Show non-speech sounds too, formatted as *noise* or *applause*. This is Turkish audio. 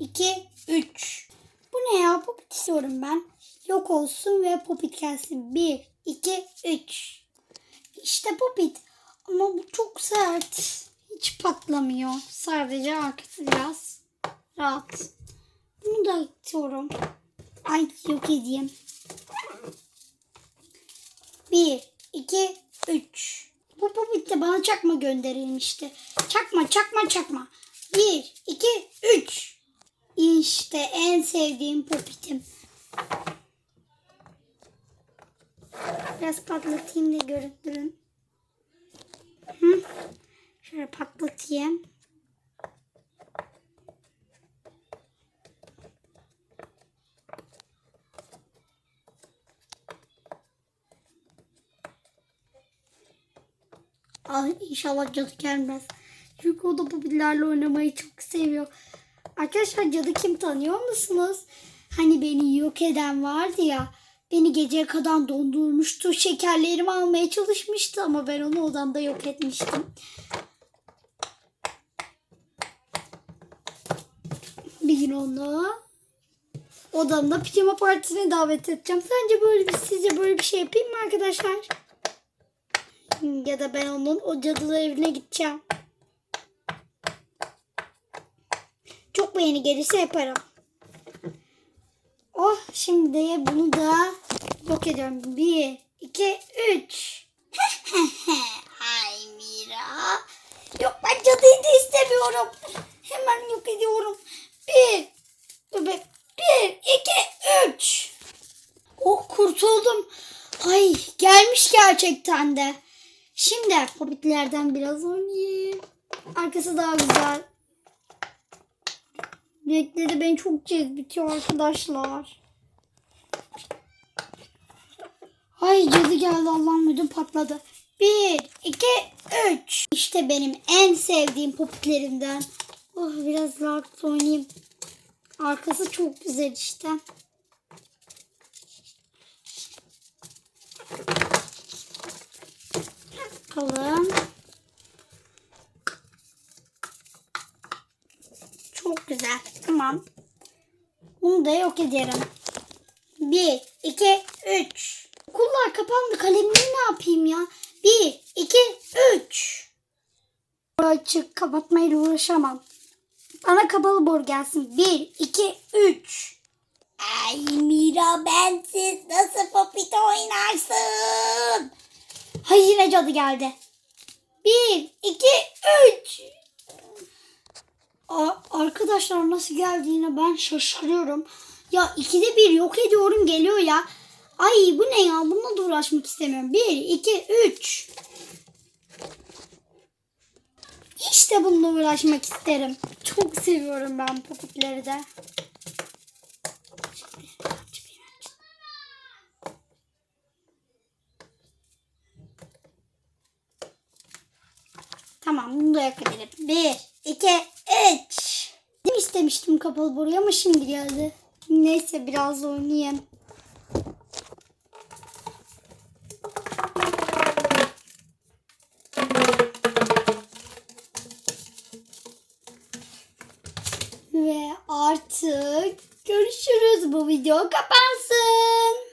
2, 3. Bu ne ya? Popit istiyorum ben. Yok olsun ve popit gelsin. 1, 2, 3. İşte popit. Ama bu çok sert. Hiç patlamıyor. Sadece arkası biraz rahat. Bunu da istiyorum. Ay yok edeyim. 1, 2, 3. Bu popit de bana çakma gönderilmişti. Çakma, çakma, çakma. 1, 2, 3. İşte en sevdiğim popitim. Biraz patlatayım da görün durun. Hı. Şöyle patlatayım. Ay inşallah cadı gelmez. Çünkü o da popülerle oynamayı çok seviyor. Arkadaşlar cadı kim tanıyor musunuz? Hani beni yok eden vardı ya. Beni geceye kadar dondurmuştu. Şekerlerimi almaya çalışmıştı ama ben onu odamda yok etmiştim. Bir gün onu odamda pijama partisine davet edeceğim. Sence böyle bir, sizce böyle bir şey yapayım mı arkadaşlar? Ya da ben onun o cadılı evine gideceğim. Çok beğeni gelirse yaparım. Oh şimdi de bunu da yok ediyorum. Bir, iki, üç. *laughs* Ay Mira. Yok ben cadıyı da istemiyorum. Hemen yok ediyorum. Bir, dur be. Bir, iki, üç. Oh kurtuldum. Ay gelmiş gerçekten de. Şimdi popitlerden biraz oynayayım. Arkası daha güzel. Renkleri beni çok cezbediyor arkadaşlar. Ay cadı geldi Allah'ım ödüm patladı. Bir, iki, üç. İşte benim en sevdiğim popitlerimden. Oh biraz rahatla oynayayım. Arkası çok güzel işte. Bakalım. Çok güzel. Tamam. Bunu da yok ederim. Bir, iki, üç. Okullar kapandı. Kalemimi ne yapayım ya? Bir, iki, üç. Açık kapatmayla uğraşamam. Bana kapalı boru gelsin. Bir, iki, üç. Ay Mira bensiz nasıl popit oynarsın? Hay yine cadı geldi. Bir, iki, üç. Aa, arkadaşlar nasıl geldiğine ben şaşırıyorum. Ya ikide bir yok ediyorum geliyor ya. Ay bu ne ya? Bununla da uğraşmak istemiyorum. Bir, iki, üç. İşte bununla uğraşmak isterim. Çok seviyorum ben popitleri de. Tamam bunu da yakabilirim. Bir, iki, üç. Değil istemiştim kapalı boruyu ama şimdi geldi. Neyse biraz oynayayım. Ve artık görüşürüz. Bu video kapansın.